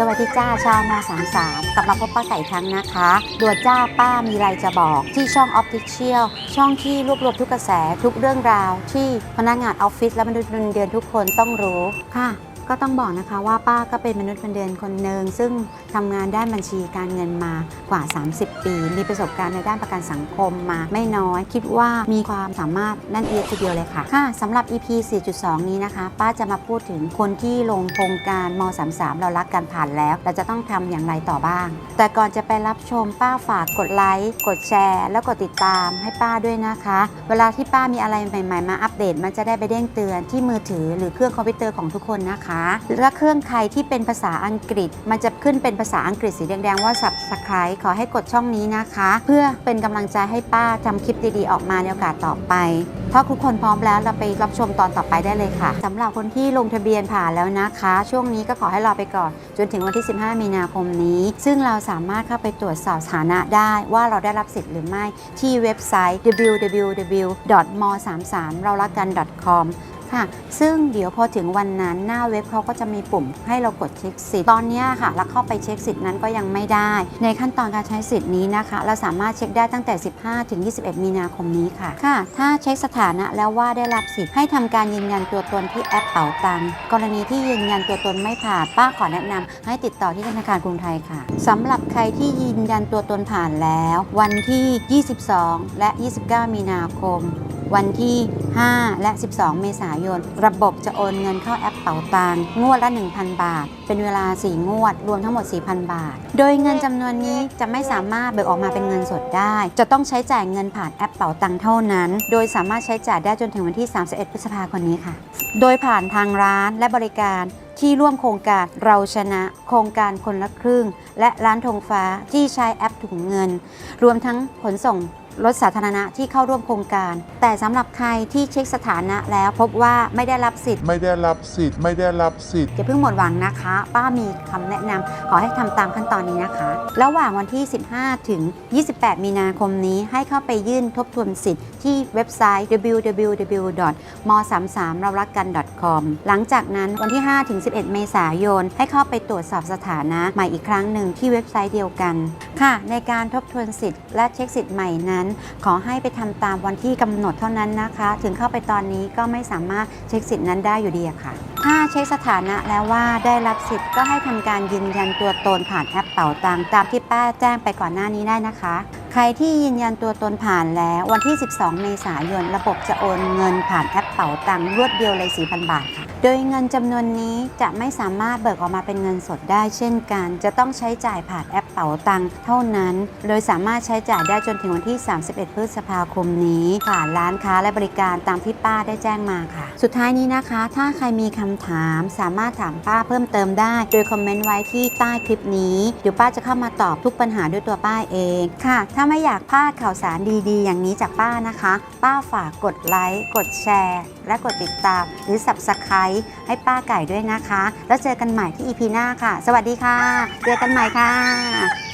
สวัสดีจ้าชาวม33 กลับมาพบป้าไก่ครั้งนะคะด่วนจ้าป้ามีอะไรจะบอกที่ช่องออฟฟิเชียลช่องที่รวบรวมทุกกระแสทุกเรื่องราว ที่พนักงานออฟฟิศและมนุษย์เงินเดือนทุกคนต้องรู้ค่ะ ก็ต้องบอกนะคะว่าป้าก็เป็นมนุษย์เงินเดือนคนหนึ่งซึ่งทำงานด้านบัญชีการเงินมากว่า 30 ปี มีประสบการณ์ในด้านประกันสังคมมาไม่น้อย คิดว่ามีความสามารถนั่นเองทีเดียวเลยค่ะ ค่ะสำหรับ EP 4.2 นี้นะคะ ป้าจะมาพูดถึงคนที่ลงโครงการม 33 เรารักกันผ่านแล้ว เราจะต้องทำอย่างไรต่อบ้าง แต่ก่อนจะไปรับชมป้าฝากกดไลค์กดแชร์ แล้วกดติดตามให้ป้าด้วยนะคะ เวลาที่ป้ามีอะไรใหม่ ๆ มาอัปเดต มันจะได้ไปเด้งเตือนที่มือถือหรือเครื่องคอมพิวเตอร์ของทุกคนนะคะและเครื่องใครที่เป็นภาษาอังกฤษ มันจะขึ้นเป็นภาษาอังกฤษสีแดงๆว่า subscribe ขอให้กดช่องนี้นะคะ เพื่อเป็นกำลังใจให้ป้าทำคลิปดีๆออกมาในโอกาสต่อไป ถ้าทุกคนพร้อมแล้วเราไปรับชมตอนต่อไปได้เลยค่ะสำหรับคนที่ลงทะเบียนผ่านแล้วนะคะ ช่วงนี้ก็ขอให้รอไปก่อน จนถึงวันที่ 15 มีนาคมนี้ ซึ่งเราสามารถเข้าไปตรวจสอบสถานะได้ว่าเราได้รับสิทธิ์หรือไม่ที่เว็บไซต์ www.mo33 เรารักกัน .com ค่ะ ซึ่งเดี๋ยวพอถึงวันนั้นหน้าเว็บเขาก็จะมีปุ่มให้เรากดเช็คสิทธิ์ ตอนนี้ค่ะเราเข้าไปเช็คสิทธิ์นั้นก็ยังไม่ได้ ในขั้นตอนการใช้สิทธิ์นี้นะคะ เราสามารถเช็คได้ตั้งแต่ 15 ถึง 21 มีนาคมนี้ค่ะ ค่ะ ถ้าเช็คสถานะแล้วว่าได้รับสิทธิ์ให้ทำการยืนยันตัวตนที่แอปเป๋าตัง กรณีที่ยืนยันตัวตนไม่ผ่านป้าขอแนะนำให้ติดต่อที่ธนาคารกรุงไทยค่ะสำหรับใครที่ยืนยันตัวตนผ่านแล้ว วันที่ 22 และ 29 มีนาคม วันที่ 5 และ 12 เมษายน ระบบจะโอนเงินเข้าแอปเป๋าตังงวดละ 1,000 บาท เป็นเวลา 4 งวด รวมทั้งหมด 4,000 บาท โดยเงินจำนวนนี้จะไม่สามารถเบิกออกมาเป็นเงินสดได้ จะต้องใช้จ่ายเงินผ่านแอปเป๋าตังเท่านั้น โดยสามารถใช้จ่ายได้จนถึงวันที่ 31 พฤษภาคมนี้ค่ะ โดยผ่านทางร้านและบริการที่ร่วมโครงการเราชนะโครงการคนละครึ่ง และร้านธงฟ้าที่ใช้แอปถุงเงิน รวมทั้งขนส่ง รถสาธารณะที่เข้าร่วมโครงการ แต่สำหรับใครที่เช็คสถานะแล้วพบว่าไม่ได้รับสิทธิ์ไม่ได้รับสิทธิ์ไม่ได้รับสิทธิ์อย่าเพิ่งหมดหวังนะคะ ป้ามีคำแนะนำขอให้ทำตามขั้นตอนนี้นะคะ ระหว่างวันที่ 15 ถึง 28 มีนาคมนี้ให้เข้าไปยื่นทบทวนสิทธิ์ที่เว็บไซต์ www.mo33 เรารักกัน .com หลังจากนั้นวันที่ 5 ถึง 11 เมษายน ให้เข้าไปตรวจสอบสถานะใหม่อีกครั้งหนึ่งที่เว็บไซต์เดียวกัน ค่ะ ในการทบทวนสิทธิ์และเช็คสิทธิ์ใหม่นั้นขอให้ไปทำตามวันที่กำหนดเท่านั้นนะคะ ถึงเข้าไปตอนนี้ก็ไม่สามารถเช็คสิทธิ์นั้นได้อยู่ดีค่ะ ถ้าเช็คสถานะแล้วว่าได้รับสิทธิ์ก็ให้ทำการยืนยันตัวตนผ่านแอปเป๋าตังตามที่ป้าแจ้งไปก่อนหน้านี้ได้นะคะ ใครที่ยืนยันตัวตนผ่านแล้ววันที่ 12 เมษายน ระบบจะโอนเงินผ่านแอปเป๋าตังรวดเดียวเลย4,000 บาทค่ะ โดยเงินจำนวนนี้จะไม่สามารถเบิกออกมาเป็นเงินสดได้เช่นกัน จะต้องใช้จ่ายผ่านแอปเป๋าตังเท่านั้น โดยสามารถใช้จ่ายได้จนถึงวันที่ 31 พฤษภาคมนี้ผ่านร้านค้าและบริการตามที่ป้าได้แจ้งมาค่ะ สุดท้ายนี้นะคะ ถ้าใครมีคำถามสามารถถามป้าเพิ่มเติมได้ โดยคอมเมนต์ไว้ที่ใต้คลิปนี้ เดี๋ยวป้าจะเข้ามาตอบทุกปัญหาด้วยตัวป้าเองค่ะ ถ้าไม่อยากพลาดข่าวสารดีๆ อย่างนี้จากป้านะคะ ป้าฝากกดไลค์กดแชร์ และกดติดตามหรือ Subscribe ให้ป้าไก่ด้วยนะคะ แล้วเจอกันใหม่ที่ EP หน้าค่ะ สวัสดีค่ะ เจอกันใหม่ค่ะ